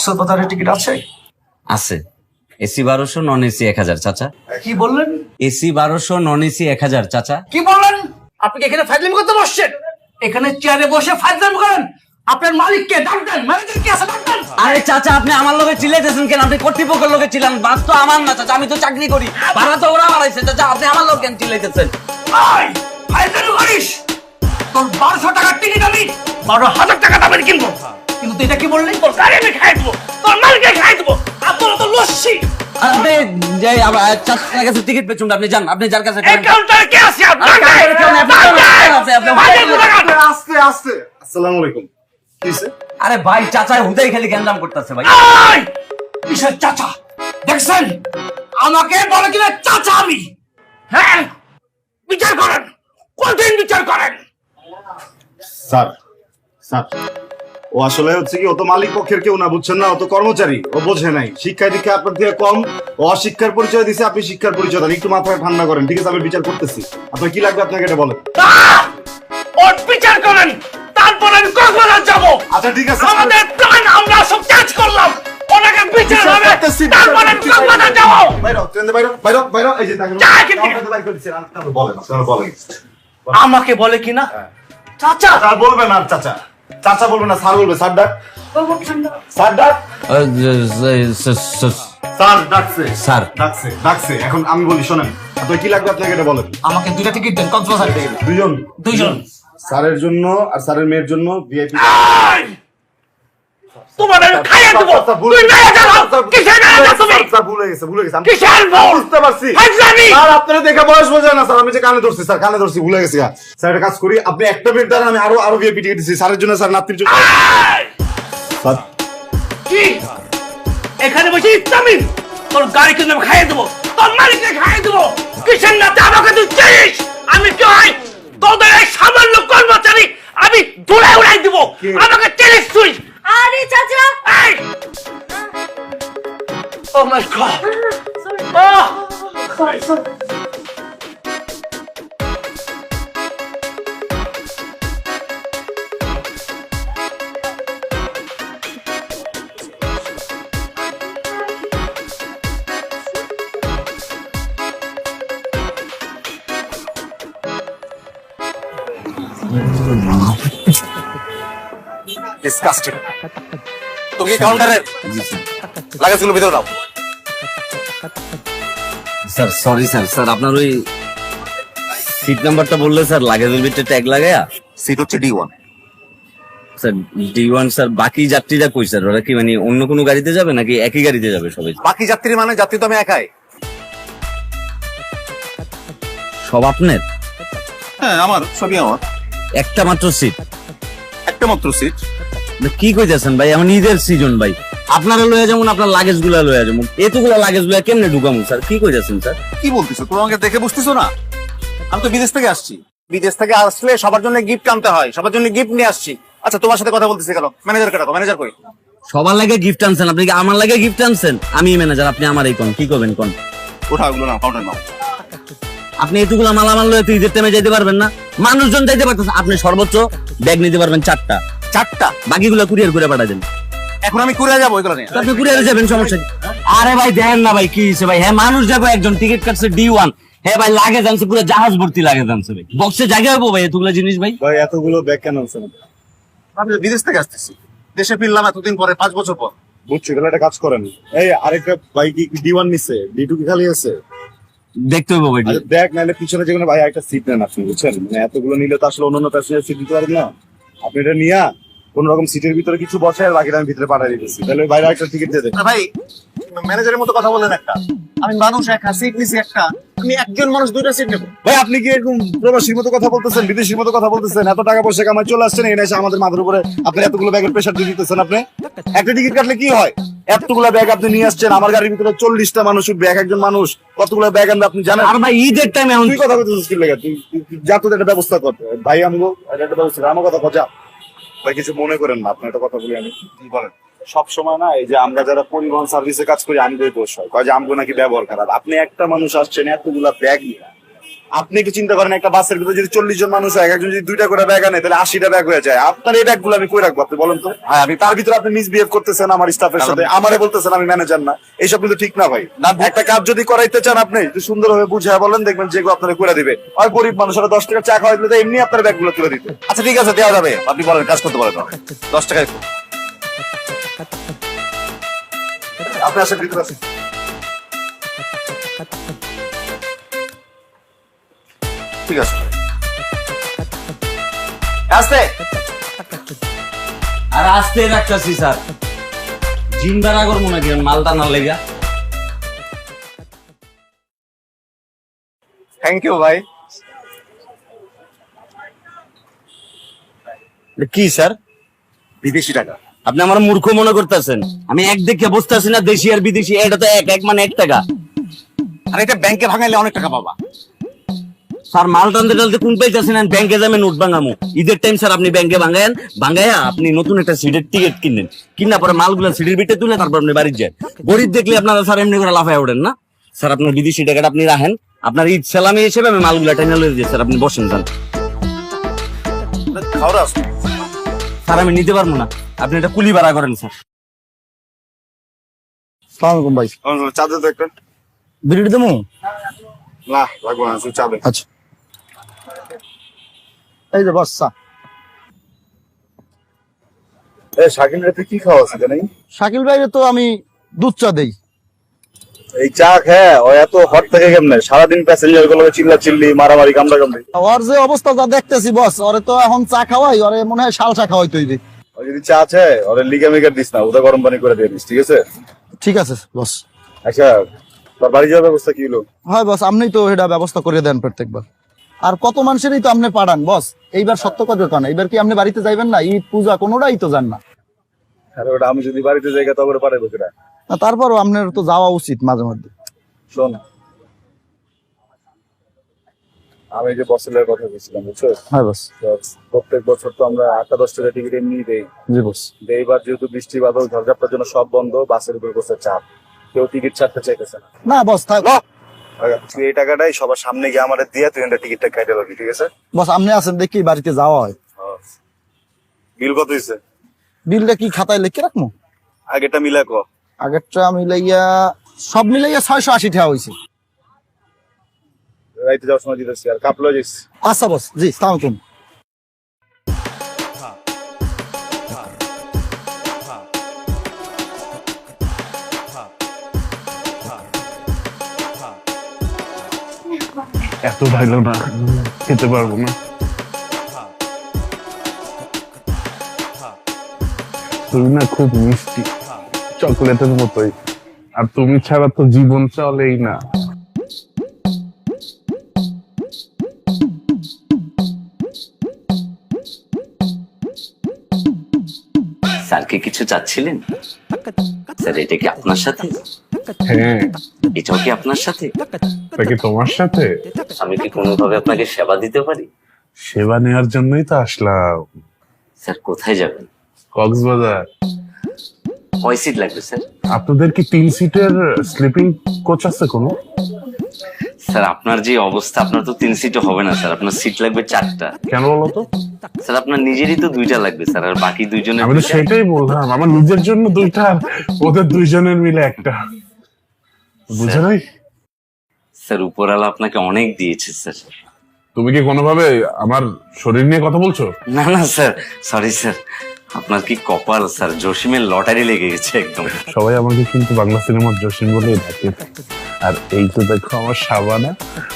কক্সবাজারের টিকিট আছে? আছে। এসি বারোশো নন এসি এক হাজার চাচা। কি বললেন? এসি বারোশো নন এসি এক হাজার চাচা। কি বললেন? আপনি কি এখানে ফাইজলামি করতে বসছেন? এখানে চেয়ারে বসে ফাইজলামি করেন। আপনার মালিককে ডাক্তার ম্যানেজার কি আছে ডাক্তার আরে চাচা আপনি আমার লোকে চিল্লাইতেছেন কেন? আপনি কর্তৃপক্ষের লোকে ছিলেন বাস তো আমার না চাচা আমি তো চাকরি করি। ভাড়া তো ওরা বাড়াইছে চাচা আপনি আমার লোক কেন চিল্লাইতেছেন ফাইজলামি করিস? তোর বারোশো টাকার টিকিট আমি বারো হাজার টাকা দামের কিনবো। কিন্তু তুই এটা কি বললি তোর গাড়ি আমি খাই দেবো তোর মালিককে খাই দেবো আপনার তো লস্যি। আপনি যে আবার চাচার কাছে টিকিট পেছুন আপনি যান আপনি যার কাছে কাউন্টারে কে আছে? মালিক আস্তে আস্তে। আসসালামু আলাইকুম। আরে ভাই চাচা হুদাই খালি গ্যাঞ্জাম করতেছে ভাই! কিসের চাচা? দেখছেন? আমাকে বলে কিনা চাচা আমি। হ্যাঁ বিচার করেন। কোনদিন বিচার করেন? Sir sir. ও আসলে হচ্ছে কি ও তো মালিক পক্ষের কেউ না বুঝছেন না? ও তো কর্মচারী ও বোঝে নাই। শিক্ষায় দীক্ষা আপনার থেকে কম ও অশিক্ষার পরিচয় দিছে আপনি শিক্ষার পরিচয় দেন। একটু মাথায় ঠান্ডা করেন ঠিক আছে? আমি বিচার করতেছি। আপনার কি লাগবে আপনাকে এটা বলেন? ওর বিচার করেন তারপর আমি কক্সবাজার যাব। আচ্ছা ঠিক আছে। আমাদের প্ল্যান আমরা সব চেঞ্জ করলাম। ওনাকে বিচার হবে করতেছি, বিচার তারপর আমি কক্সবাজার যাব। বাইরো ট্রেন বাইরো বাইরো বাইরো। এই যে। বাইর করে আপনারা বলেন আপনারা বলেন। আমাকে বলে কিনা? চাচা! স্যার বলবেন আর চাচা। চাচা বলবে না স্যার বলবে। স্যার ডাক। স্যার ডাক। স্যার ডাকছে। স্যার। ডাকছে ডাকছে। এখন আমি বলি শোনেন আপনার কি লাগবে আপনাকে এটা বলেন? আমাকে দুইটা টিকিট দেন কক্সবাজার থেকে। দুইজন? দুইজন। স্যারের জন্য আর স্যারের মেয়ের জন্য ভিআইপি তোমার খাইয়ে দেবো। তুই মেরে যাও কিসের মেরে যাও তুমি স্যার ভুলে গেছে ভুলে গেছে। কিসের ভুল? বুঝতে পারছি। ফাইজলামি! স্যার আপনারা দেখে বয়স বোঝা না স্যার। আমি যে কানে ধরছি স্যার কানে ধরছি ভুলে গেছি স্যার একটা কাজ করি আপনি একটা মিনিট দাঁড়ান আমি আরও আরও গিয়ে টিকিট দিচ্ছি। স্যারের জন্য স্যার নাতির জন্য। স্যার। কি? এখানে বসে ইসলামী? তোর গাড়ি কিনে খাইয়ে দেবো। তোর মালিককে খাইয়ে দেবো। কিসের নাতে আমাকে তুই চিনিস? Oh my god Oh! Disgusting তুমি কি কাউন্টারের লাগেজগুলো ভিতরে দাও স্যার সরি স্যার। স্যার আপনার ওই সিট নাম্বারটা বললে স্যার লাগেজের ভিতরে ট্যাগ লাগায়া? সিট হচ্ছে D one sir D one sir বাকি যাত্রীরা কই স্যার? ওরা কি মানে অন্য কোনো গাড়িতে যাবে নাকি একই গাড়িতে যাবে সবাই? বাকি যাত্রী মানে যাত্রী তো আমি একাই। সব আপনার? হ্যাঁ আমার সবই আমার। একটা মাত্র সিট একটা মাত্র সিট কি কইতেছেন ভাই? আমার নিজের সিজন ভাই। আপনারা লয়ে যেমন আপনার লাগেজগুলা লয়ে যেমন এতগুলা লাগেজগুলা কেমনে ঢুকামু স্যার? কি কইতেছেন স্যার? কি বলতেছো? তুমি আমাকে দেখে বুঝতেছো না? আমি তো বিদেশ থেকে আসছি। বিদেশ থেকে আসলে সবার জন্য গিফট আনতে হয় সবার জন্য গিফট নিয়ে আসছি। আচ্ছা তোমার সাথে কথা বলতেছি কেন? ম্যানেজার কেন ম্যানেজার কই? সবার লাগে গিফট আনছেন আপনি কি আমার লাগে গিফট আনছেন? আমি ম্যানেজার আপনি আমার এই কোন কি করবেন কোন? ওঠা ওগুলো না কাউন্টার নাও। আপনি এতগুলা মালামাল লয়ে তো ঈদের টাইমে যাইতে পারবেন না। মানুষজন যাইতে পারতেছে আপনি সর্বোচ্চ ব্যাগ নিতে পারবেন চারটা। চারটা? বাকিগুলো কুরিয়ার করে পাঠা দেন। এখন আমি কুড়ে যাব এগুলো নিয়ে। আপনি কুরিয়ারে যাবেন সমস্যা কি? আরে ভাই দেন না ভাই কি হইছে ভাই? হ্যাঁ মানুষ যাব একজন টিকিট কাটছে ডি ওয়ান হ্যাঁ ভাই লাগে জানছে পুরো জাহাজ ভর্তি লাগে জানছে ভাই। বক্সে জায়গা হব ভাই এতগুলো জিনিস ভাই? ভাই এতগুলো ব্যাগ কেন আনছেন? আমি বিদেশ থেকে আসতেছি। দেশে ফিরলাম এতদিন পরে পাঁচ বছর পর। বুঝছি তাহলে একটা কাজ করেন। এই আরেকটা বাইক ডি ওয়ান নিছে? ডি টু কি খালি আছে? দেখতে হইবো ভাই আরে দেখ নাহলে পিছনে যেখানে ভাই একটা সিট নেন আপনি বুঝছেন? মানে এতগুলো নিলে তো আসলে অন্যান্য প্যাসেঞ্জার সিট দিতে পারেন না। আপনি এটা নিয়া কোন রকম সিটের ভিতরে কিছু বসে আর বাকিটা আমি ভিতরে পাঠিয়ে দিতেছি। তাহলে বাইরে একটা টিকিট দিয়ে দেন। ভাই ম্যানেজারের মতো কথা বলেন একটা। আমি মানুষ একা সিট নিছি একটা। আমি একজন মানুষ দুইটা সিট নেব। ভাই আপনি কি এরকম প্রবাসীর মতো কথা বলতেছেন বিদেশির মতো কথা বলতেছেন? এত টাকা পয়সা কামাই চলে আসছেন এনে এসে আমাদের মাথার উপরে আপনি এতগুলো ব্যাগের প্রেশার দিয়ে দিতেছেন আপনি? একটা টিকিট কাটলে কি হয়? এতগুলো ব্যাগ আপনি নিয়ে আসছেন আমার গাড়ির ভিতরে চল্লিশটা মানুষ এক একজন মানুষ। কতগুলো ব্যাগ আনবে আপনি জানেন? আর ভাই ঈদের টাইমে এখন তুই কথা বলতেছিস কি লেগে? তুই যা তোদের একটা ব্যবস্থা কর। ভাই আমগো এটা একটা ব্যবস্থা। আমার কথা কথা ভাই, কিছু মনে করেন না, আপনার একটা কথা বলি আমি। বলেন। সব সময় না, এই যে আমরা যারা পরিবহন সার্ভিসে কাজ করি আমাদের দোষ হয় কয় যে আমগো নাকি ব্যবহার খারাপ। আপনি একটা মানুষ আসছেন, এতগুলা ব্যাগ নিয়ে। আপনি একটু চিন্তা করেন একটা বাসের ভিতরে যদি চল্লিশ জন মানুষ হয় এক একজন যদি দুইটা করে ব্যাগ আনে তাহলে আশিটা ব্যাগ হয়ে যায়। আপনার এই ব্যাগগুলো আমি কই রাখব আপনি বলেন তো? হ্যাঁ আমি তার ভিতরে আপনি মিসবিহেভ করতেছেন আমার স্টাফের সাথে। আমারে বলতেছেন আমি ম্যানেজার না। এইসব কিন্তু ঠিক না ভাই। না, একটা কাজ যদি করাইতে চান আপনি সুন্দরভাবে বুঝে বলেন দেখবেন যেগুলো আপনারা করে দিবে। আর গরিব মানুষেরা দশ টাকা চা খাওয়াইলে তো এমনি আপনার ব্যাগগুলো তুলে দিতে। আচ্ছা ঠিক আছে দেওয়া যাবে। আপনি বলেন কাজ করতে পারেন দশ টাকায় আপনি আসেন ভিতরে আসেন। ঠিক আছে। আসতে। আর আসতে রাখতেছি স্যার। জিন্দা না করব নাকি মালটা না লেগা। থ্যাংক ইউ ভাই। কি স্যার? বিদেশি টাকা। আপনি আমার মূর্খ মনে করতেছেন। আমি এক দেখে বসতে আছি না দেশি আর বিদেশি এটা তো এক এক মানে এক টাকা। আর এটা ব্যাংকে ভাঙাইলে অনেক টাকা পাবা। স্যার মাল টানতে টানতে কোন পাইতেছেন ব্যাংকে যাবে নোট ভাঙামু। ঈদের টাইম স্যার আপনি ব্যাংকে ভাঙায়েন ভাঙায়া আপনি নতুন একটা সিটের টিকিট কিনেন কিনা পরে মালগুলো সিটের বিটে তুলে তারপর আপনি বাড়ি যান। গরিব দেখলে আপনারা স্যার এমনি করে লাফায় ওঠেন না। স্যার আপনার বিদেশি টাকাটা আপনি রাখেন। আপনার ঈদ সালামি হিসেবে আমি মালগুলো টেনে লয়ে দিয়ে স্যার আপনি বসেন যান খাওয়া স্যার আমি নিতে পারব না। আপনি এটা কুলি ভাড়া করেন স্যার। সালামালাইকুম ভাই। চাঁদে তো একটা বিরিটি দেবো? না লাগবো না চাঁদে আচ্ছা। এই যে শাকিল রেতে কি খাওয়া আছে জানি শাকিল ভাইরে তো আমি দুধ চা দেই। এই চা খেয়ে ও এত হট থেকে কেমনে? সারাদিন প্যাসেঞ্জারগুলো চিল্লা চিল্লি মারামারি কামড়া কামড়ি ওর যে অবস্থা যা দেখতেছি বস ওরে তো এখন চা খাওয়াই ওরে মনে হয় শাল চা খাওয়াই তৈরি ও যদি চা আছে ওরে লিগা দিস না ওটা গরম পানি করে দিয়ে দিস ঠিক আছে? ঠিক আছে বস আচ্ছা তোর বাড়ি যাওয়ার ব্যবস্থা কি হলো? হয় বস আপনি তো এটা ব্যবস্থা করে দেন প্রত্যেকবার। আর কত মানুষেরই তো আপনি পাঠান বস। এইবার সত্য কথা কেন। এইবার কি আপনি বাড়িতে যাইবেন না? ঈদ পূজা কোনোটাই তো যান না। ওটা আমি যদি বাড়িতে যাই তবে না, তারপরও আপনার তো যাওয়া উচিত মাঝে মধ্যে। শোন আমি যে বসেলের কথা বলছিলাম বুঝছ? হয় বস। প্রত্যেক বছর তো আমরা আটটা দশ টাকা টিকিট এমনি দেই। জি বস। এইবার যেহেতু বৃষ্টি বাদল ঝড়ঝাপটার জন্য সব বন্ধ বাসের উপর বসে চাপ। কেউ টিকিট ছাড়তে চাইতেছে না। না বস থাক। তুই এই টাকাটাই সবার সামনে গিয়ে আমাদের দিয়ে তুই এটা টিকিটটা কেটে পাবি ঠিক আছে? বস আপনি আছেন দেখি বাড়িতে যাওয়া হয়। বিল কত হয়েছে বিলটা কি খাতায় লিখে রাখব? আগেটা মিলা ক। আগেরটা মিলাইয়া সব মিলাইয়া ছয়শো আশি টাকা হয়েছে রাইতে যাওয়ার সময় দিতেছি আর কাপলো যাইছি আচ্ছা বস জি সালাম আলাইকুম। এত ভালো না, খেতে পারব না। তুমি না খুব মিষ্টি, চকলেটের মতোই। আর তুমি ছাড়া তো জীবন চলেই না। স্যারকে কিছু চাচ্ছিলেন? স্যার, এটা কি আপনার সাথে? হ্যাঁ। এটাও কি আপনার সাথে? তা কি তোমার সাথে? আমি কি কোনোভাবে আপনাকে সেবা দিতে পারি? সেবা নেওয়ার জন্যই তো আসলাম। স্যার কোথায় যাবেন? কক্সবাজার। কয় সিট লাগবে স্যার? আপনাদের কি তিন সিটের স্লিপিং কোচ আছে কোনো? স্যার আপনার যে অবস্থা আপনার তো তিন সিটও হবে না স্যার। আপনার সিট লাগবে চারটা। কেন বলো তো? স্যার আপনার নিজেরই তো দুইটা লাগবে স্যার আর বাকি দুইজনের আমি তো সেটাই বললাম। আমার নিজের জন্য দুইটা ওদের দুইজনের মিলে একটা। বুঝে নাই স্যার উপরালা আপনাকে অনেক দিয়েছে স্যার। তুমি কি কোনোভাবে আমার শরীর নিয়ে কথা বলছো? না না স্যার সরি স্যার। আপনার কি কপাল স্যার? জসিমের লটারি লেগে গেছে একদম। সবাই আমাকে কিন্তু বাংলা সিনেমার জসিম বলেই ডাকে। আর এই তো দেখো আমার সাবানা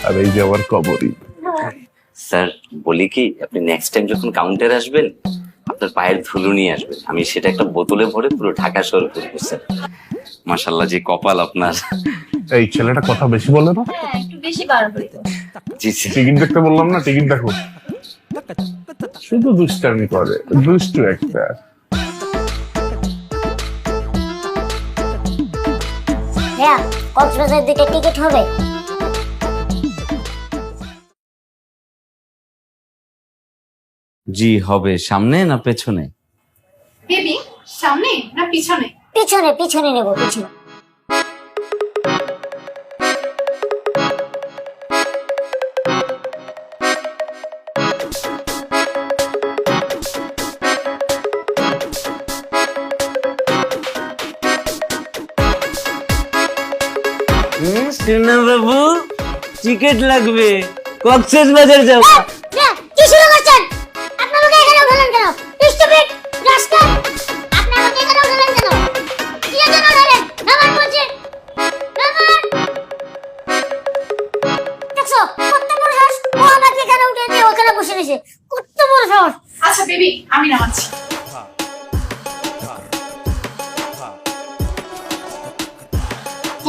আর এই যে আমার কবরী। স্যার বলি কি আপনি নেক্সট টাইম যখন কাউন্টারে আসবেন আপনার পায়ের ধুলো নিয়ে আসবে। আমি সেটা একটা বোতলে ভরে পুরো ঢাকা শহর করব স্যার মাসাল্লাহ যে কপাল আপনার। এই ছেলেটা কথা বেশি বলে না? হ্যাঁ জি টিকিট দেখতে বললাম না টিকিট দেখো। শুধু দুষ্টামি করে দুষ্টু একটা। কক্সবাজার দুইটা টিকিট হবে? জি হবে। সামনে না পেছনে? বেবি সামনে না পিছনে? পিছনে পিছনে নেব পিছনে। টিকিট লাগবে। কক্সেস বাজার যাব। নামান বলছে নামান দেখছ কত বড় সাহস? ও আমাকে এখানে উঠে দিয়ে ওখানে বসে রয়েছে। কত বড় সাহস। আচ্ছা বেবি আমি নামাচ্ছি।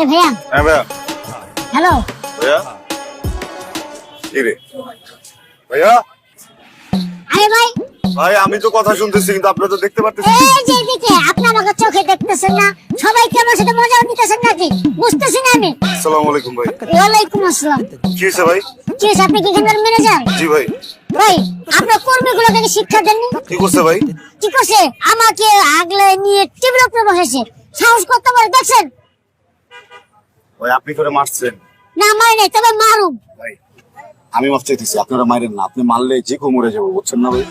এ ভাইয়া। হ্যাঁ ভাইয়া। হ্যালো। ভাইয়া। কি রে। ভাইয়া। আরে ভাই ভাই আমি তো কথা শুনতেছি কিন্তু আপনারা তো দেখতে পারতেছেন। এই যে এদিকে আপনি আমাকে চোখে দেখতেছেন না। সবাই কি আমার সাথে মজা নিতেছেন নাকি? বুঝতেছি না আমি। আসসালামু আলাইকুম ভাই। ওয়ালাইকুম আসসালাম। কি হয়েছে ভাই? কি হয়েছে আপনি কি এখানকার ম্যানেজার জি ভাই। ভাই আপনার কর্মীগুলোকে কি শিক্ষা দেননি? কি করছে ভাই? কি করছে? আমাকে আগলে নিয়ে টেবিল উপরে বসেছে। সাহস করতে পারে দেখছেন? ভাই আপনি করে মারছেন। না মারি নাই তবে মারুম। ভাই আমি মাফ চাইতেছি আপনারা মারেন না। আপনি মারলে যে কেউ মরে যাব বুঝছেন না ভাই?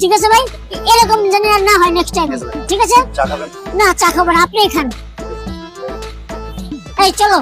ঠিক আছে ভাই এরকম যেন আর না হয় নেক্সট টাইম ঠিক আছে না চা খাবেন আপনি খান। এই চলো।